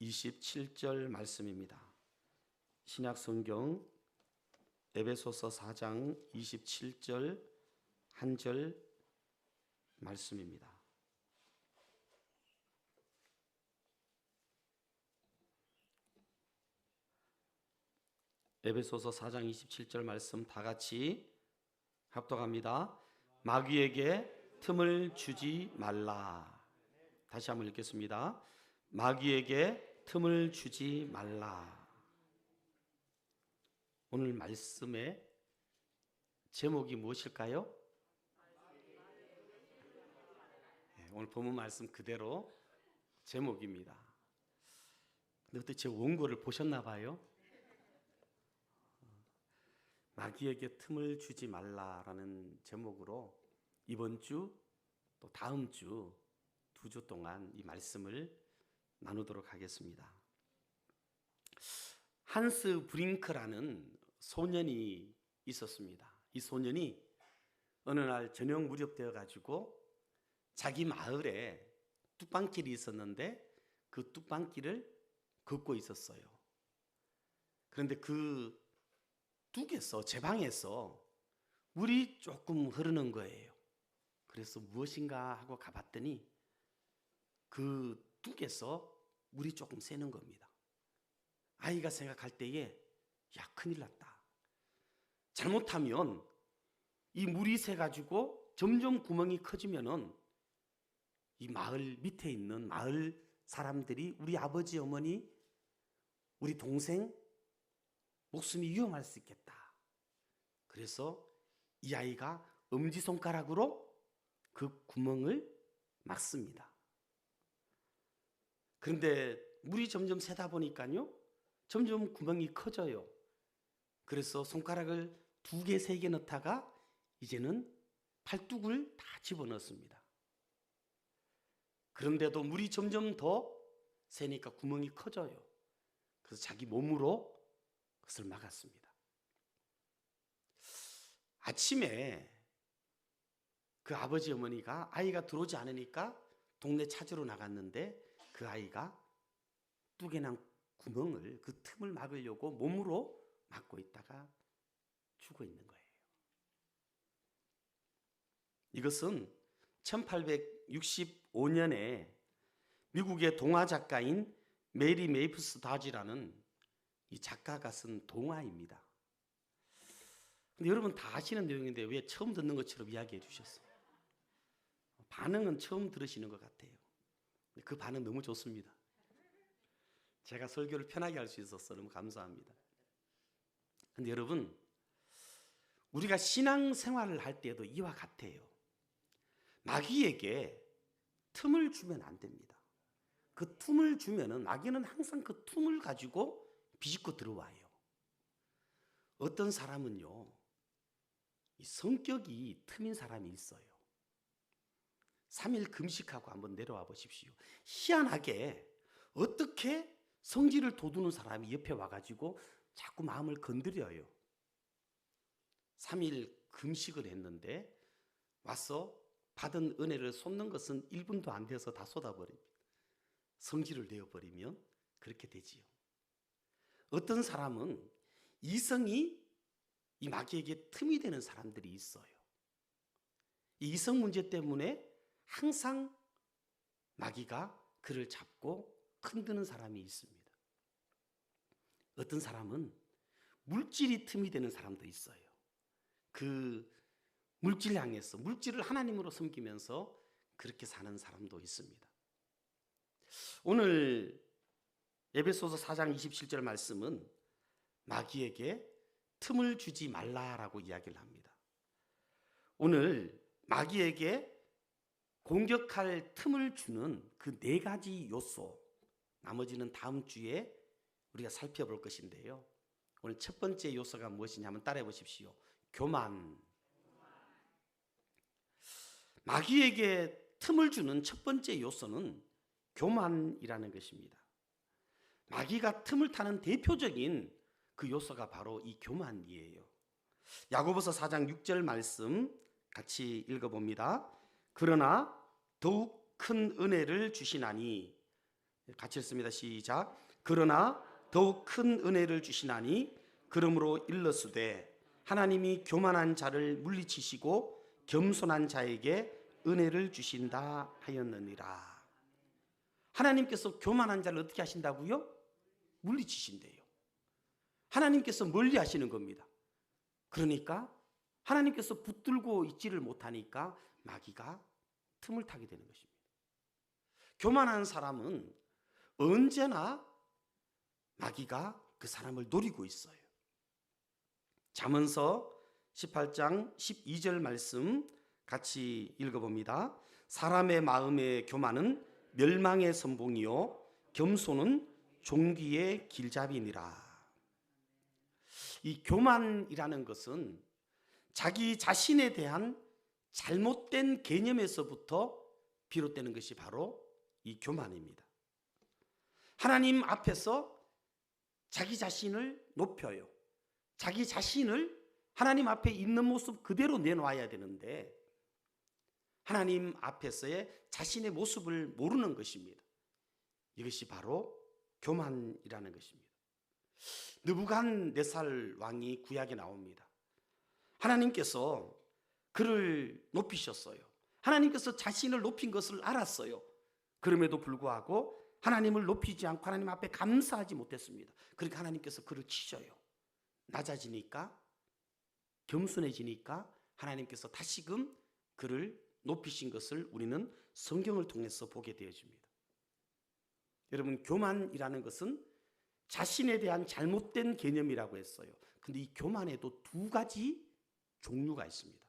27절 말씀입니다. 신약 성경 에베소서 4장 27절 한 절 말씀입니다. 에베소서 4장 27절 말씀 다 같이 합독합니다. 마귀에게 틈을 주지 말라. 다시 한번 읽겠습니다. 마귀에게 틈을 주지 말라. 오늘 말씀의 제목이 무엇일까요? 네, 오늘 본문 말씀 그대로 제목입니다. 근데 제 원고를 보셨나 봐요. 마귀에게 틈을 주지 말라라는 제목으로 이번 주 또 다음 주 두 주 동안 이 말씀을 나누도록 하겠습니다. 한스 브링크라는 소년이 있었습니다. 이 소년이 어느 날 저녁 무렵 되어 가지고 자기 마을에 뚝방길이 있었는데 그 뚝방길을 걷고 있었어요. 그런데 그 뚝에서 제 방에서 물이 조금 흐르는 거예요. 그래서 무엇인가 하고 가봤더니 그 뚝에서 물이 조금 새는 겁니다. 아이가 생각할 때에 야 큰일 났다. 잘못하면 이 물이 새 가지고 점점 구멍이 커지면은 이 마을 밑에 있는 마을 사람들이 우리 아버지 어머니 우리 동생 목숨이 위험할 수 있겠다. 그래서 이 아이가 엄지 손가락으로 그 구멍을 막습니다. 그런데 물이 점점 새다 보니까요. 점점 구멍이 커져요. 그래서 손가락을 두 개, 세 개 넣다가 이제는 팔뚝을 다 집어넣습니다. 그런데도 물이 점점 더 새니까 구멍이 커져요. 그래서 자기 몸으로 그것을 막았습니다. 아침에 그 아버지 어머니가 아이가 들어오지 않으니까 동네 찾으러 나갔는데 그 아이가 뚝에 난 구멍을 그 틈을 막으려고 몸으로 막고 있다가 죽어 있는 거예요. 이것은 1865년에 미국의 동화 작가인 메리 메이프스 다지라는 이 작가가 쓴 동화입니다. 근데 여러분 다 아시는 내용인데 왜 처음 듣는 것처럼 이야기해 주셨어요? 반응은 처음 들으시는 것 같아요. 그 반응 너무 좋습니다. 제가 설교를 편하게 할 수 있어서 너무 감사합니다. 근데 여러분, 우리가 신앙 생활을 할 때도 이와 같아요. 마귀에게 틈을 주면 안 됩니다. 그 틈을 주면은 마귀는 항상 그 틈을 가지고 비집고 들어와요. 어떤 사람은요, 이 성격이 틈인 사람이 있어요. 3일 금식하고 한번 내려와 보십시오. 희한하게 어떻게 성질을 돋우는 사람이 옆에 와가지고 자꾸 마음을 건드려요. 3일 금식을 했는데 와서 받은 은혜를 쏟는 것은 1분도 안 돼서 다 쏟아버립니다. 성질을 내어버리면 그렇게 되지요. 어떤 사람은 이성이 이 마귀에게 틈이 되는 사람들이 있어요. 이 이성 문제 때문에 항상 마귀가 그를 잡고 흔드는 사람이 있습니다. 어떤 사람은 물질이 틈이 되는 사람도 있어요. 그 물질 향해서 물질을 하나님으로 섬기면서 그렇게 사는 사람도 있습니다. 오늘 에베소서 4장 27절 말씀은 마귀에게 틈을 주지 말라라고 이야기를 합니다. 오늘 마귀에게 공격할 틈을 주는 그 네 가지 요소, 나머지는 다음 주에 우리가 살펴볼 것인데요. 오늘 첫 번째 요소가 무엇이냐 면 따라해 보십시오. 교만. 마귀에게 틈을 주는 첫 번째 요소는 교만이라는 것입니다. 마귀가 틈을 타는 대표적인 그 요소가 바로 이 교만이에요. 야고보서 4장 6절 말씀 같이 읽어봅니다. 그러나 더욱 큰 은혜를 주시나니 같이 읽습니다. 시작. 그러나 더욱 큰 은혜를 주시나니 그러므로 일러스되 하나님이 교만한 자를 물리치시고 겸손한 자에게 은혜를 주신다 하였느니라. 하나님께서 교만한 자를 어떻게 하신다고요? 물리치신대요. 하나님께서 멀리 하시는 겁니다. 그러니까 하나님께서 붙들고 있지를 못하니까 마귀가 틈을 타게 되는 것입니다. 교만한 사람은 언제나 마귀가 그 사람을 노리고 있어요. 잠언서 18장 12절 말씀 같이 읽어봅니다. 사람의 마음의 교만은 멸망의 선봉이요 겸손은 종기의 길잡이니라. 이 교만이라는 것은 자기 자신에 대한 잘못된 개념에서부터 비롯되는 것이 바로 이 교만입니다. 하나님 앞에서 자기 자신을 높여요. 자기 자신을 하나님 앞에 있는 모습 그대로 내놓아야 되는데 하나님 앞에서의 자신의 모습을 모르는 것입니다. 이것이 바로 교만이라는 것입니다. 느부갓네살 왕이 구약에 나옵니다. 하나님께서 그를 높이셨어요. 하나님께서 자신을 높인 것을 알았어요. 그럼에도 불구하고 하나님을 높이지 않고 하나님 앞에 감사하지 못했습니다. 그러니까 하나님께서 그를 치셔요. 낮아지니까 겸손해지니까 하나님께서 다시금 그를 높이신 것을 우리는 성경을 통해서 보게 되어집니다. 여러분 교만이라는 것은 자신에 대한 잘못된 개념이라고 했어요. 근데 이 교만에도 두 가지 종류가 있습니다.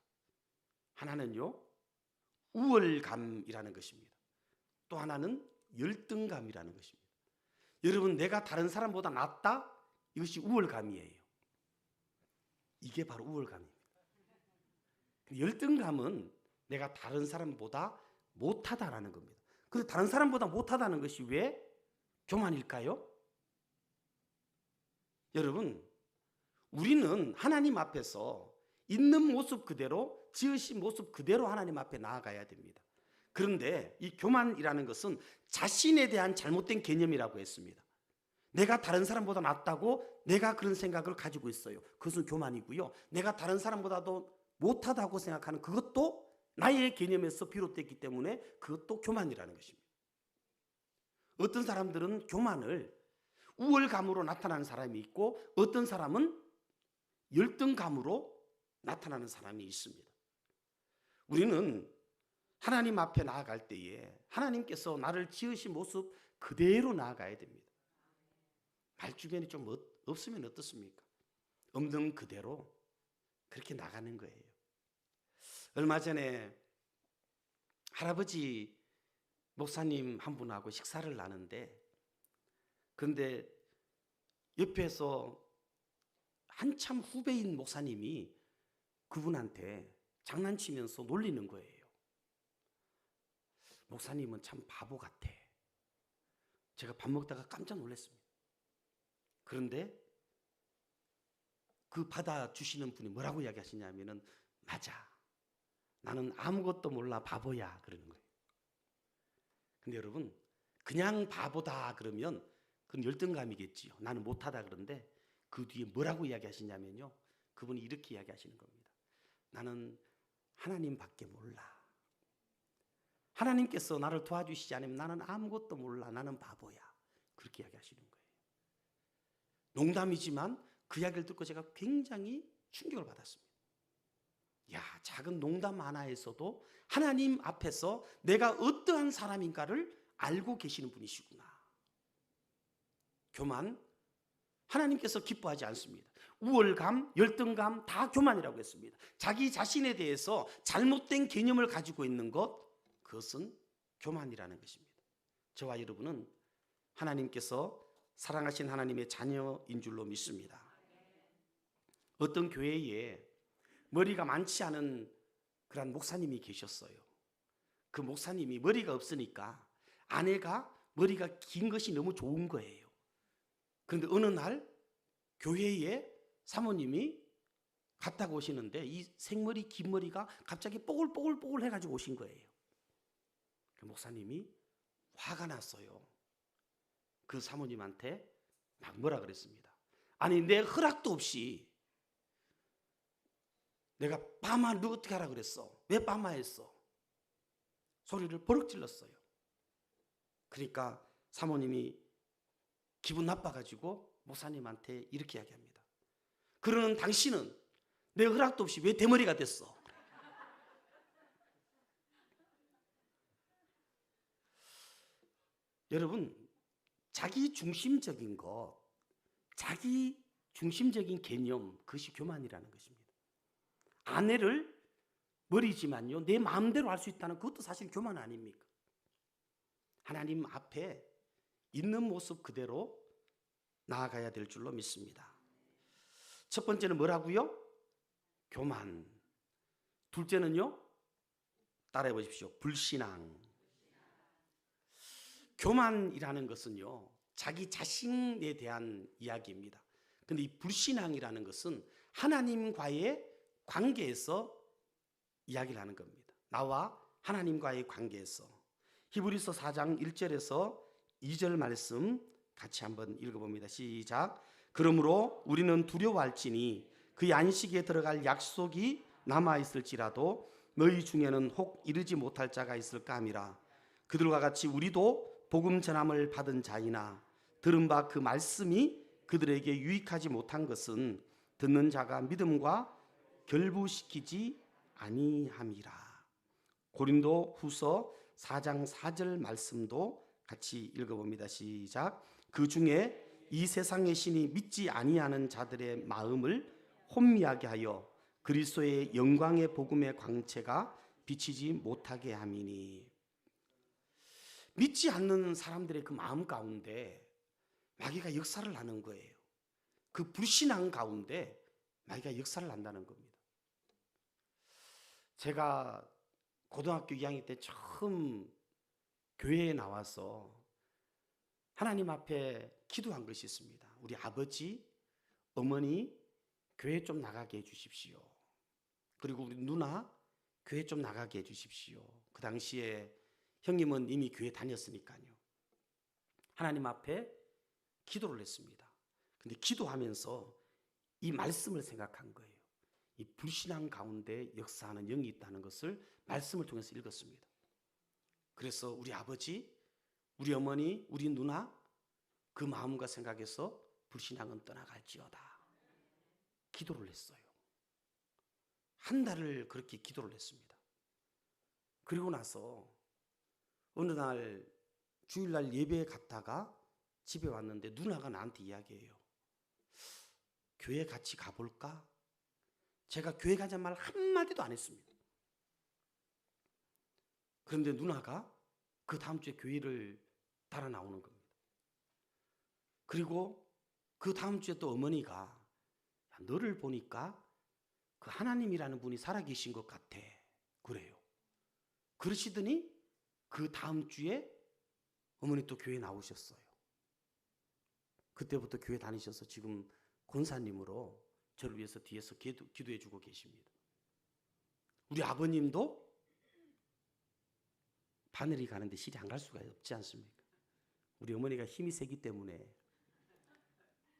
하나는요 우월감이라는 것입니다. 또 하나는 열등감이라는 것입니다. 여러분 내가 다른 사람보다 낫다 이것이 우월감이에요. 이게 바로 우월감입니다. 열등감은 내가 다른 사람보다 못하다라는 겁니다. 그런데 다른 사람보다 못하다는 것이 왜 교만일까요? 여러분, 우리는 하나님 앞에서 있는 모습 그대로 지으신 모습 그대로 하나님 앞에 나아가야 됩니다. 그런데 이 교만이라는 것은 자신에 대한 잘못된 개념이라고 했습니다. 내가 다른 사람보다 낫다고 내가 그런 생각을 가지고 있어요. 그것은 교만이고요. 내가 다른 사람보다도 못하다고 생각하는 그것도 나의 개념에서 비롯됐기 때문에 그것도 교만이라는 것입니다. 어떤 사람들은 교만을 우월감으로 나타나는 사람이 있고 어떤 사람은 열등감으로 나타나는 사람이 있습니다. 우리는 하나님 앞에 나아갈 때에 하나님께서 나를 지으신 모습 그대로 나아가야 됩니다. 말 주변에 좀 어, 없으면 어떻습니까? 없는 그대로 그렇게 나가는 거예요. 얼마 전에 할아버지 목사님 한 분하고 식사를 나는데 그런데 옆에서 한참 후배인 목사님이 그분한테 장난치면서 놀리는 거예요. 목사님은 참 바보 같아. 제가 밥 먹다가 깜짝 놀랐습니다. 그런데 그 받아 주시는 분이 뭐라고 이야기하시냐면은 맞아. 나는 아무것도 몰라 바보야. 그러는 거예요. 근데 여러분, 그냥 바보다 그러면 그건 열등감이겠지요. 나는 못하다 그런데 그 뒤에 뭐라고 이야기하시냐면요. 그분이 이렇게 이야기하시는 겁니다. 나는 하나님밖에 몰라. 하나님께서 나를 도와주시지 않으면 나는 아무것도 몰라. 나는 바보야. 그렇게 이야기하시는 거예요. 농담이지만 그 이야기를 듣고 제가 굉장히 충격을 받았습니다. 야, 작은 농담 하나에서도 하나님 앞에서 내가 어떠한 사람인가를 알고 계시는 분이시구나. 교만, 하나님께서 기뻐하지 않습니다. 우월감, 열등감 다 교만이라고 했습니다. 자기 자신에 대해서 잘못된 개념을 가지고 있는 것, 그것은 교만이라는 것입니다. 저와 여러분은 하나님께서 사랑하신 하나님의 자녀인 줄로 믿습니다. 어떤 교회에 머리가 많지 않은 그런 목사님이 계셨어요. 그 목사님이 머리가 없으니까 아내가 머리가 긴 것이 너무 좋은 거예요. 그런데 어느 날 교회에 사모님이 갔다가 오시는데 이 생머리 긴 머리가 갑자기 뽀글뽀글뽀글 해가지고 오신 거예요. 그 목사님이 화가 났어요. 그 사모님한테 막 뭐라 그랬습니다. 아니 내 허락도 없이 내가 빠마 너 어떻게 하라 그랬어? 왜 빠마했어? 소리를 버럭 질렀어요. 그러니까 사모님이 기분 나빠가지고 목사님한테 이렇게 이야기합니다. 그러는 당신은 내 허락도 없이 왜 대머리가 됐어? 여러분, 자기 중심적인 것, 자기 중심적인 개념, 그것이 교만이라는 것입니다. 아내를 머리지만요, 내 마음대로 할 수 있다는 그것도 사실 교만 아닙니까? 하나님 앞에 있는 모습 그대로 나아가야 될 줄로 믿습니다. 첫 번째는 뭐라고요? 교만. 둘째는요? 따라해 보십시오. 불신앙. 교만이라는 것은요, 자기 자신에 대한 이야기입니다. 근데 이 불신앙이라는 것은 하나님과의 관계에서 이야기를 하는 겁니다. 나와 하나님과의 관계에서. 히브리서 4장 1절에서 2절 말씀 같이 한번 읽어봅니다. 시작. 그러므로 우리는 두려워할지니 그 안식에 들어갈 약속이 남아 있을지라도 너희 중에는 혹 이르지 못할 자가 있을까 함이라. 그들과 같이 우리도 복음 전함을 받은 자이나 들은 바 그 말씀이 그들에게 유익하지 못한 것은 듣는 자가 믿음과 결부시키지 아니함이라. 고린도 후서 4장 4절 말씀도 같이 읽어봅니다. 시작. 그 중에 이 세상의 신이 믿지 아니하는 자들의 마음을 혼미하게 하여 그리스도의 영광의 복음의 광채가 비치지 못하게 함이니 믿지 않는 사람들의 그 마음 가운데 마귀가 역사를 하는 거예요. 그 불신앙 가운데 마귀가 역사를 한다는 겁니다. 제가 고등학교 2학년 때 처음 교회에 나와서 하나님 앞에 기도한 것이 있습니다. 우리 아버지, 어머니 교회 좀 나가게 해 주십시오. 그리고 우리 누나 교회 좀 나가게 해 주십시오. 그 당시에 형님은 이미 교회 다녔으니까요. 하나님 앞에 기도를 했습니다. 근데 기도하면서 이 말씀을 생각한 거예요. 이 불신앙 가운데 역사하는 영이 있다는 것을 말씀을 통해서 읽었습니다. 그래서 우리 아버지, 우리 어머니, 우리 누나 그 마음과 생각에서 불신앙은 떠나갈지어다. 기도를 했어요. 한 달을 그렇게 기도를 했습니다. 그리고 나서 어느 날 주일날 예배에 갔다가 집에 왔는데 누나가 나한테 이야기해요. 교회 같이 가볼까? 제가 교회 가자는 말 한마디도 안 했습니다. 그런데 누나가 그 다음 주에 교회를 따라 나오는 겁니다. 그리고 그 다음 주에 또 어머니가 야, 너를 보니까 그 하나님이라는 분이 살아계신 것 같아. 그래요. 그러시더니 그 다음 주에 어머니 또 교회 나오셨어요. 그때부터 교회 다니셔서 지금 권사님으로 저를 위해서 뒤에서 기도, 기도해 주고 계십니다. 우리 아버님도 바늘이 가는데 실이 안 갈 수가 없지 않습니까? 우리 어머니가 힘이 세기 때문에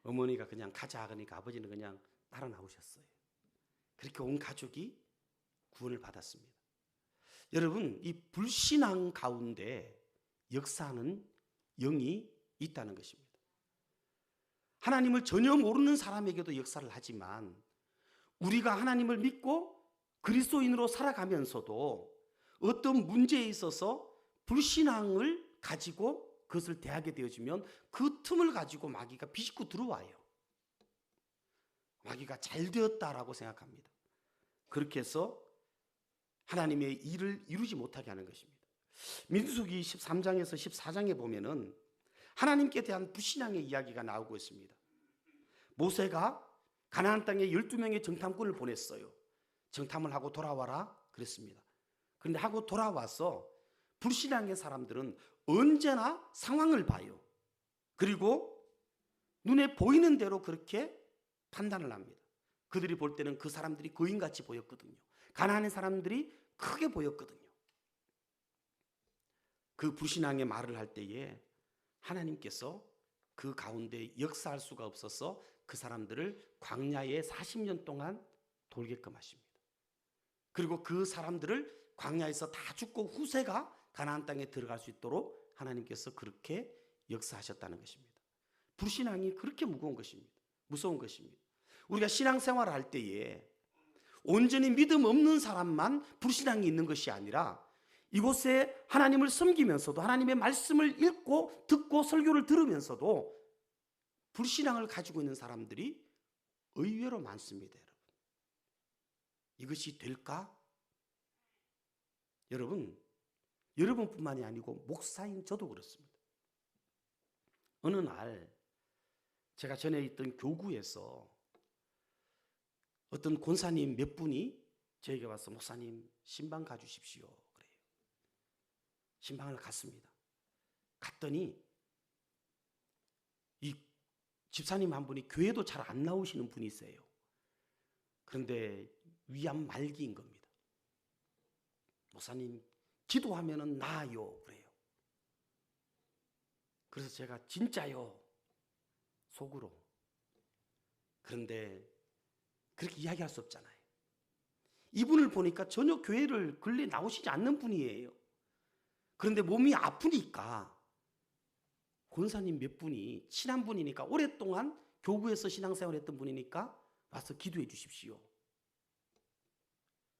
어머니가 그냥 가자 그러니까 아버지는 그냥 따라 나오셨어요. 그렇게 온 가족이 구원을 받았습니다. 여러분, 이 불신앙 가운데 역사하는 영이 있다는 것입니다. 하나님을 전혀 모르는 사람에게도 역사를 하지만 우리가 하나님을 믿고 그리스도인으로 살아가면서도 어떤 문제에 있어서 불신앙을 가지고 그것을 대하게 되어지면 그 틈을 가지고 마귀가 비집고 들어와요. 마귀가 잘 되었다라고 생각합니다. 그렇게 해서 하나님의 일을 이루지 못하게 하는 것입니다. 민수기 13장에서 14장에 보면은 하나님께 대한 불신앙의 이야기가 나오고 있습니다. 모세가 가나안 땅에 12명의 정탐꾼을 보냈어요. 정탐을 하고 돌아와라 그랬습니다. 그런데 하고 돌아와서 불신앙의 사람들은 언제나 상황을 봐요. 그리고 눈에 보이는 대로 그렇게 판단을 합니다. 그들이 볼 때는 그 사람들이 거인같이 보였거든요. 가나안의 사람들이 크게 보였거든요. 그 불신앙의 말을 할 때에 하나님께서 그 가운데 역사할 수가 없어서 그 사람들을 광야에 40년 동안 돌게끔 하십니다. 그리고 그 사람들을 광야에서 다 죽고 후세가 가나안 땅에 들어갈 수 있도록 하나님께서 그렇게 역사하셨다는 것입니다. 불신앙이 그렇게 무거운 것입니다. 무서운 것입니다. 우리가 신앙생활을 할 때에 온전히 믿음 없는 사람만 불신앙이 있는 것이 아니라 이곳에 하나님을 섬기면서도 하나님의 말씀을 읽고 듣고 설교를 들으면서도 불신앙을 가지고 있는 사람들이 의외로 많습니다, 여러분. 이것이 될까? 여러분, 여러분뿐만이 아니고 목사인 저도 그렇습니다. 어느 날 제가 전에 있던 교구에서 어떤 권사님 몇 분이 저에게 와서 목사님 신방 가주십시오 그래요. 신방을 갔습니다. 갔더니 이 집사님 한 분이 교회도 잘 안 나오시는 분이세요. 그런데 위암 말기인 겁니다. 목사님 기도하면은 나아요 그래요. 그래서 제가 진짜요 속으로 그런데 그렇게 이야기할 수 없잖아요. 이분을 보니까 전혀 교회를 근래 나오시지 않는 분이에요. 그런데 몸이 아프니까 권사님 몇 분이 친한 분이니까 오랫동안 교구에서 신앙생활 했던 분이니까 와서 기도해 주십시오.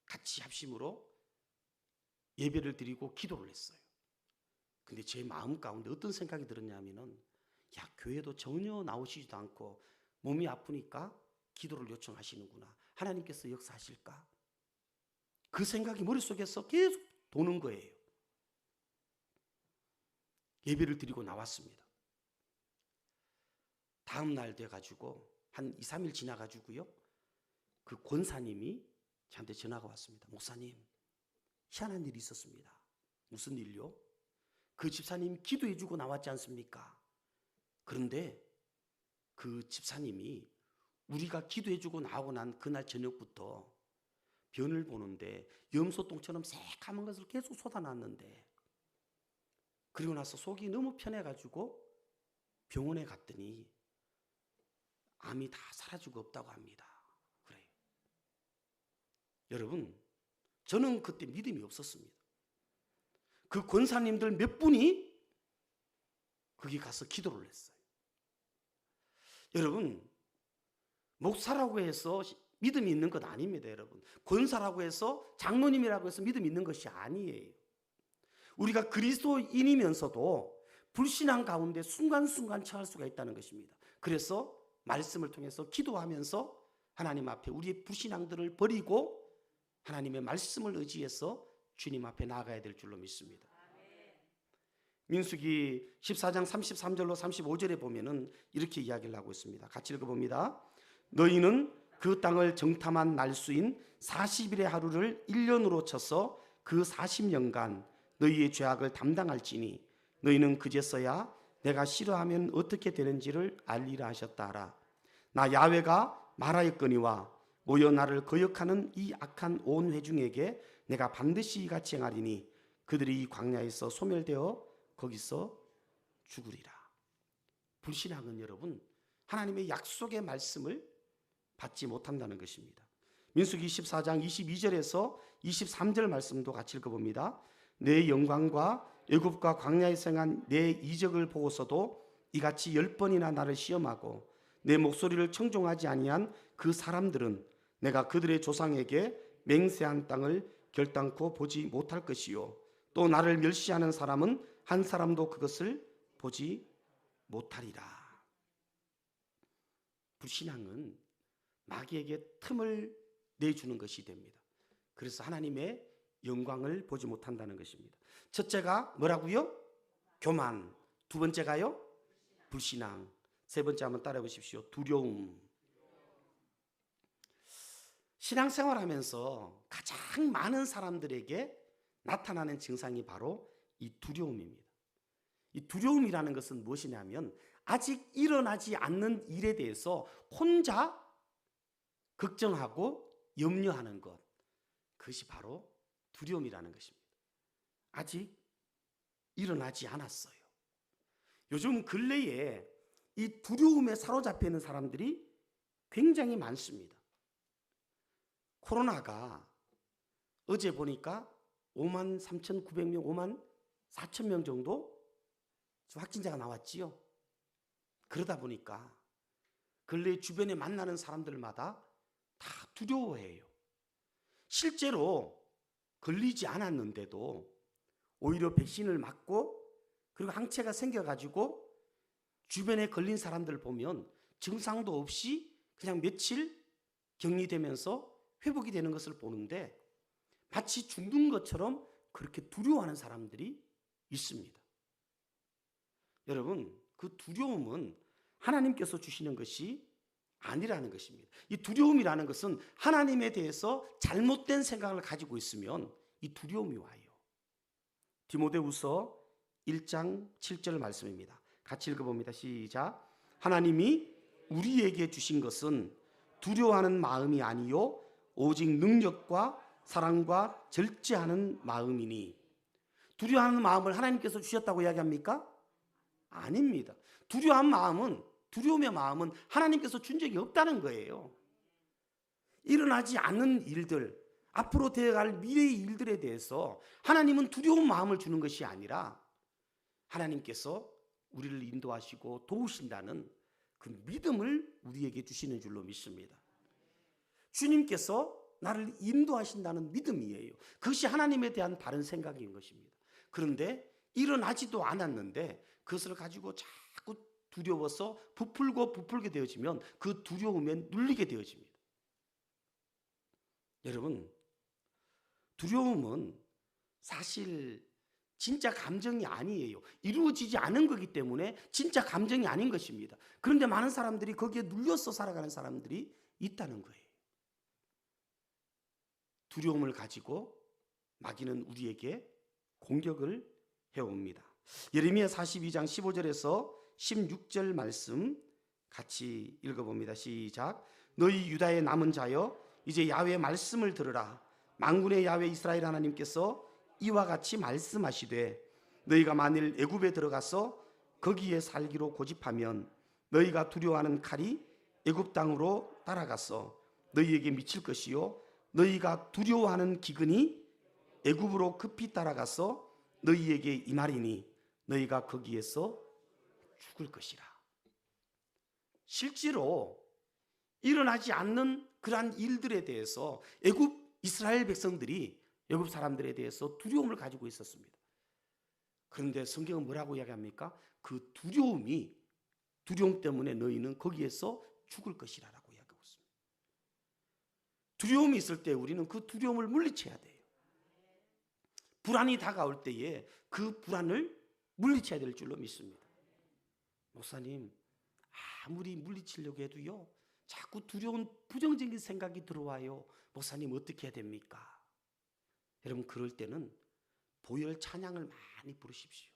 같이 합심으로 예배를 드리고 기도를 했어요. 근데 제 마음 가운데 어떤 생각이 들었냐면은 야, 교회도 전혀 나오시지도 않고 몸이 아프니까 기도를 요청하시는구나. 하나님께서 역사하실까? 그 생각이 머릿속에서 계속 도는 거예요. 예배를 드리고 나왔습니다. 다음 날 돼가지고 한 2, 3일 지나가지고요. 그 권사님이 저한테 전화가 왔습니다. 목사님, 희한한 일이 있었습니다. 무슨 일요? 그 집사님 기도해주고 나왔지 않습니까? 그런데 그 집사님이 우리가 기도해주고 나오고 난 그날 저녁부터 변을 보는데 염소똥처럼 새까만 것을 계속 쏟아놨는데 그리고 나서 속이 너무 편해가지고 병원에 갔더니 암이 다 사라지고 없다고 합니다. 그래요. 여러분, 저는 그때 믿음이 없었습니다. 그 권사님들 몇 분이 거기 가서 기도를 했어요. 여러분, 목사라고 해서 믿음이 있는 것 아닙니다, 여러분. 권사라고 해서 장로님이라고 해서 믿음이 있는 것이 아니에요. 우리가 그리스도인이면서도 불신앙 가운데 순간순간 처할 수가 있다는 것입니다. 그래서 말씀을 통해서 기도하면서 하나님 앞에 우리의 불신앙들을 버리고 하나님의 말씀을 의지해서 주님 앞에 나아가야 될 줄로 믿습니다. 민수기 14장 33절로 35절에 보면은 이렇게 이야기를 하고 있습니다. 같이 읽어봅니다. 너희는 그 땅을 정탐한 날수인 40일의 하루를 1년으로 쳐서 그 40년간 너희의 죄악을 담당할지니 너희는 그제서야 내가 싫어하면 어떻게 되는지를 알리라 하셨다 하라. 나 야외가 말하였거니와 모여 나를 거역하는 이 악한 온 회중에게 내가 반드시 같이 행하리니 그들이 이 광야에서 소멸되어 거기서 죽으리라. 불신앙은 여러분 하나님의 약속의 말씀을 받지 못한다는 것입니다. 민수기 24장 22절에서 23절 말씀도 같이 읽어봅니다. 내 영광과 애굽과 광야에서 행한 내 이적을 보고서도 이같이 열 번이나 나를 시험하고 내 목소리를 청종하지 아니한 그 사람들은 내가 그들의 조상에게 맹세한 땅을 결단코 보지 못할 것이요 또 나를 멸시하는 사람은 한 사람도 그것을 보지 못하리라. 불신앙은 마귀에게 틈을 내주는 것이 됩니다. 그래서 하나님의 영광을 보지 못한다는 것입니다. 첫째가 뭐라고요? 교만. 두 번째가요? 불신앙. 세 번째 한번 따라해 보십시오. 두려움. 신앙생활 하면서 가장 많은 사람들에게 나타나는 증상이 바로 이 두려움입니다. 이 두려움이라는 것은 무엇이냐면 아직 일어나지 않는 일에 대해서 혼자 걱정하고 염려하는 것. 그것이 바로 두려움이라는 것입니다. 아직 일어나지 않았어요. 요즘 근래에 이 두려움에 사로잡혀 있는 사람들이 굉장히 많습니다. 코로나가 어제 보니까 5만 3,900명, 5만 4천 명 정도 확진자가 나왔지요. 그러다 보니까 근래 주변에 만나는 사람들마다 다 두려워해요. 실제로 걸리지 않았는데도 오히려 백신을 맞고 그리고 항체가 생겨가지고 주변에 걸린 사람들 보면 증상도 없이 그냥 며칠 격리되면서 회복이 되는 것을 보는데 마치 죽는 것처럼 그렇게 두려워하는 사람들이 있습니다. 여러분, 그 두려움은 하나님께서 주시는 것이 아니라는 것입니다. 이 두려움이라는 것은 하나님에 대해서 잘못된 생각을 가지고 있으면 이 두려움이 와요. 디모데후서 1장 7절 말씀입니다. 같이 읽어봅니다. 시작. 하나님이 우리에게 주신 것은 두려워하는 마음이 아니요 오직 능력과 사랑과 절제하는 마음이니 두려워하는 마음을 하나님께서 주셨다고 이야기합니까? 아닙니다. 두려워한 마음은 두려움의 마음은 하나님께서 준 적이 없다는 거예요. 일어나지 않는 일들, 앞으로 되어갈 미래의 일들에 대해서 하나님은 두려운 마음을 주는 것이 아니라 하나님께서 우리를 인도하시고 도우신다는 그 믿음을 우리에게 주시는 줄로 믿습니다. 주님께서 나를 인도하신다는 믿음이에요. 그것이 하나님에 대한 바른 생각인 것입니다. 그런데 일어나지도 않았는데 그것을 가지고 자꾸 두려워서 부풀고 부풀게 되어지면 그 두려움에 눌리게 되어집니다. 여러분, 두려움은 사실 진짜 감정이 아니에요. 이루어지지 않은 거기 때문에 진짜 감정이 아닌 것입니다. 그런데 많은 사람들이 거기에 눌려서 살아가는 사람들이 있다는 거예요. 두려움을 가지고 마귀는 우리에게 공격을 해옵니다. 예레미야 42장 15절에서 16절 말씀 같이 읽어봅니다. 시작. 너희 유다의 남은 자여 이제 야외 말씀을 들으라. 만군의 야외 이스라엘 하나님께서 이와 같이 말씀하시되 너희가 만일 애굽에 들어가서 거기에 살기로 고집하면 너희가 두려워하는 칼이 애굽 땅으로 따라가서 너희에게 미칠 것이요 너희가 두려워하는 기근이 애굽으로 급히 따라가서 너희에게 임하리니 너희가 거기에서 죽을 것이라. 실제로 일어나지 않는 그러한 일들에 대해서 애굽 이스라엘 백성들이 애굽 사람들에 대해서 두려움을 가지고 있었습니다. 그런데 성경은 뭐라고 이야기합니까? 그 두려움이 두려움 때문에 너희는 거기에서 죽을 것이라라고 이야기하고 있습니다. 두려움이 있을 때 우리는 그 두려움을 물리쳐야 돼요. 불안이 다가올 때에 그 불안을 물리쳐야 될 줄로 믿습니다. 목사님, 아무리 물리치려고 해도요, 자꾸 두려운 부정적인 생각이 들어와요. 목사님, 어떻게 해야 됩니까? 여러분, 그럴 때는 보혈 찬양을 많이 부르십시오.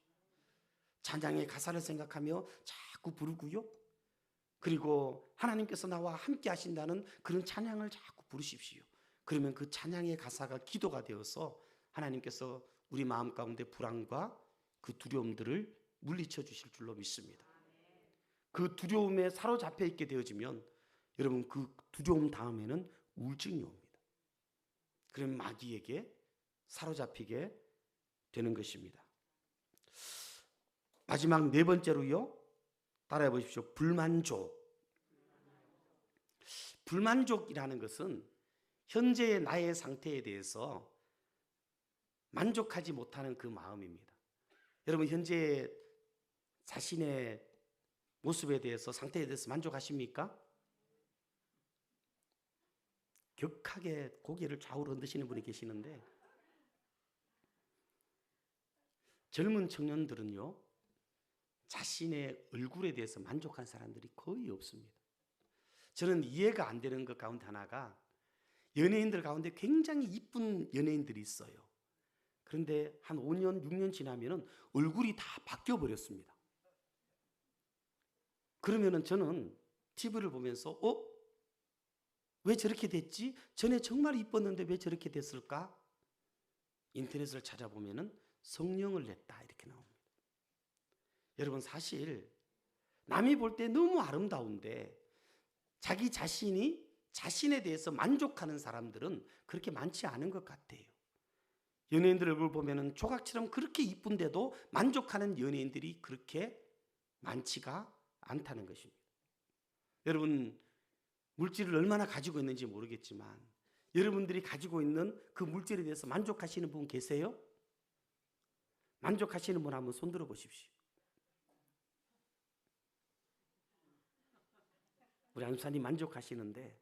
찬양의 가사를 생각하며 자꾸 부르고요. 그리고 하나님께서 나와 함께 하신다는 그런 찬양을 자꾸 부르십시오. 그러면 그 찬양의 가사가 기도가 되어서 하나님께서 우리 마음 가운데 불안과 그 두려움들을 물리쳐 주실 줄로 믿습니다. 그 두려움에 사로잡혀 있게 되어지면 여러분 그 두려움 다음에는 우울증이 옵니다. 그럼 마귀에게 사로잡히게 되는 것입니다. 마지막 네 번째로요. 따라해 보십시오. 불만족. 불만족이라는 것은 현재의 나의 상태에 대해서 만족하지 못하는 그 마음입니다. 여러분 현재 자신의 모습에 대해서 상태에 대해서 만족하십니까? 격하게 고개를 좌우로 흔드시는 분이 계시는데 젊은 청년들은요 자신의 얼굴에 대해서 만족한 사람들이 거의 없습니다. 저는 이해가 안 되는 것 가운데 하나가 연예인들 가운데 굉장히 이쁜 연예인들이 있어요. 그런데 한 5년, 6년 지나면은 얼굴이 다 바뀌어 버렸습니다. 그러면은 저는 TV를 보면서 어? 왜 저렇게 됐지? 전에 정말 이뻤는데 왜 저렇게 됐을까? 인터넷을 찾아보면은 성령을 냈다 이렇게 나옵니다. 여러분 사실 남이 볼 때 너무 아름다운데 자기 자신이 자신에 대해서 만족하는 사람들은 그렇게 많지 않은 것 같아요. 연예인들 얼굴 보면은 조각처럼 그렇게 이쁜데도 만족하는 연예인들이 그렇게 많지가 않다는 것입니다. 여러분 물질을 얼마나 가지고 있는지 모르겠지만 여러분들이 가지고 있는 그 물질에 대해서 만족하시는 분 계세요? 만족하시는 분 한번 손 들어 보십시오. 우리 안수사님 만족하시는데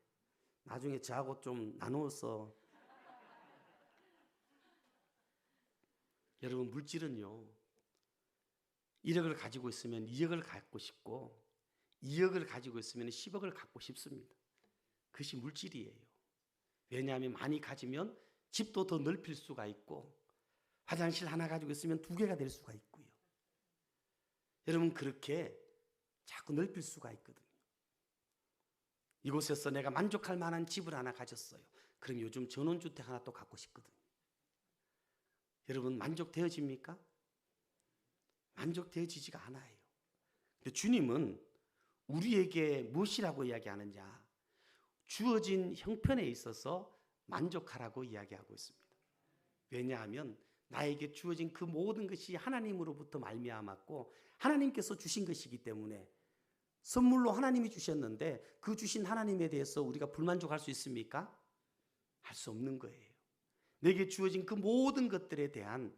나중에 저하고 좀 나누어서 여러분 물질은요 1억을 가지고 있으면 2억을 갖고 싶고 2억을 가지고 있으면 10억을 갖고 싶습니다. 그것이 물질이에요. 왜냐하면 많이 가지면 집도 더 넓힐 수가 있고 화장실 하나 가지고 있으면 두 개가 될 수가 있고요. 여러분 그렇게 자꾸 넓힐 수가 있거든요. 이곳에서 내가 만족할 만한 집을 하나 가졌어요. 그럼 요즘 전원주택 하나 또 갖고 싶거든요. 여러분 만족되어집니까? 만족되어지지가 않아요. 근데 주님은 우리에게 무엇이라고 이야기하느냐? 주어진 형편에 있어서 만족하라고 이야기하고 있습니다. 왜냐하면 나에게 주어진 그 모든 것이 하나님으로부터 말미암았고 하나님께서 주신 것이기 때문에 선물로 하나님이 주셨는데 그 주신 하나님에 대해서 우리가 불만족할 수 있습니까? 할 수 없는 거예요. 내게 주어진 그 모든 것들에 대한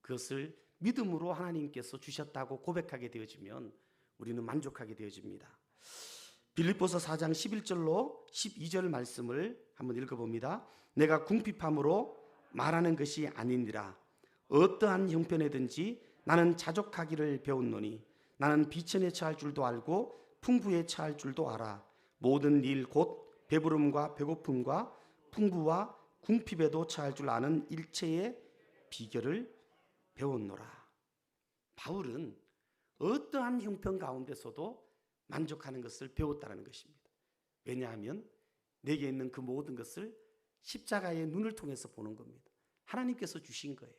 그것을 믿음으로 하나님께서 주셨다고 고백하게 되어지면 우리는 만족하게 되어집니다. 빌립보서 4장 11절로 12절 말씀을 한번 읽어봅니다. 내가 궁핍함으로 말하는 것이 아니니라. 어떠한 형편에든지 나는 자족하기를 배웠노니 나는 비천에 처할 줄도 알고 풍부에 처할 줄도 알아. 모든 일 곧 배부름과 배고픔과 풍부와 궁핍에도 처할 줄 아는 일체의 비결을 배웠노라. 바울은 어떠한 형편 가운데서도 만족하는 것을 배웠다는 것입니다. 왜냐하면 내게 있는 그 모든 것을 십자가의 눈을 통해서 보는 겁니다. 하나님께서 주신 거예요.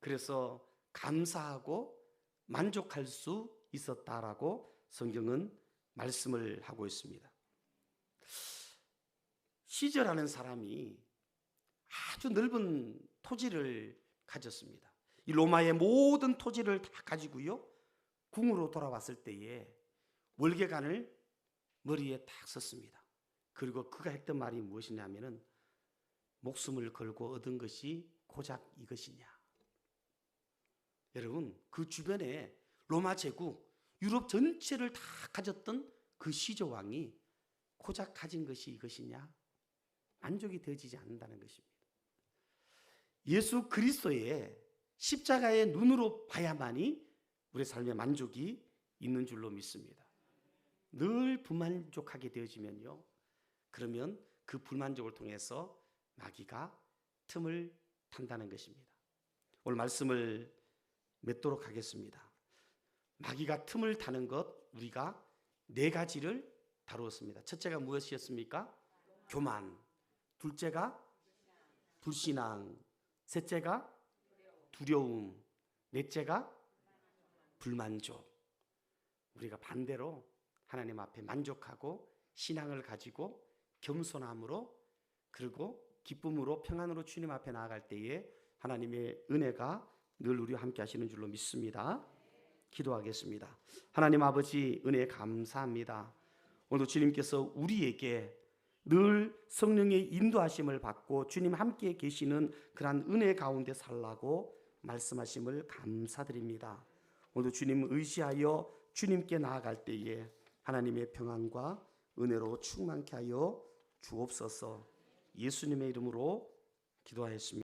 그래서 감사하고 만족할 수 있었다라고 성경은 말씀을 하고 있습니다. 시저라는 사람이 아주 넓은 토지를 가졌습니다. 이 로마의 모든 토지를 다 가지고요. 궁으로 돌아왔을 때에 월계관을 머리에 딱 썼습니다. 그리고 그가 했던 말이 무엇이냐면은 목숨을 걸고 얻은 것이 고작 이것이냐. 여러분, 그 주변에 로마 제국, 유럽 전체를 다 가졌던 그 시조 왕이 고작 가진 것이 이것이냐? 만족이 되어지지 않는다는 것입니다. 예수 그리스도의 십자가의 눈으로 봐야만이 우리 삶의 만족이 있는 줄로 믿습니다. 늘 불만족하게 되어지면요. 그러면 그 불만족을 통해서 마귀가 틈을 탄다는 것입니다. 오늘 말씀을 맺도록 하겠습니다. 마귀가 틈을 타는 것 우리가 네 가지를 다루었습니다. 첫째가 무엇이었습니까? 교만. 둘째가 불신앙. 셋째가 두려움. 넷째가 불만족. 우리가 반대로 하나님 앞에 만족하고 신앙을 가지고 겸손함으로 그리고 기쁨으로 평안으로 주님 앞에 나아갈 때에 하나님의 은혜가 늘 우리와 함께 하시는 줄로 믿습니다. 기도하겠습니다. 하나님 아버지 은혜 감사합니다. 오늘 주님께서 우리에게 늘 성령의 인도하심을 받고 주님 함께 계시는 그러한 은혜 가운데 살라고 말씀하심을 감사드립니다. 오늘 주님 의지하여 주님께 나아갈 때에 하나님의 평안과 은혜로 충만케 하여 주옵소서. 예수님의 이름으로 기도하였습니다.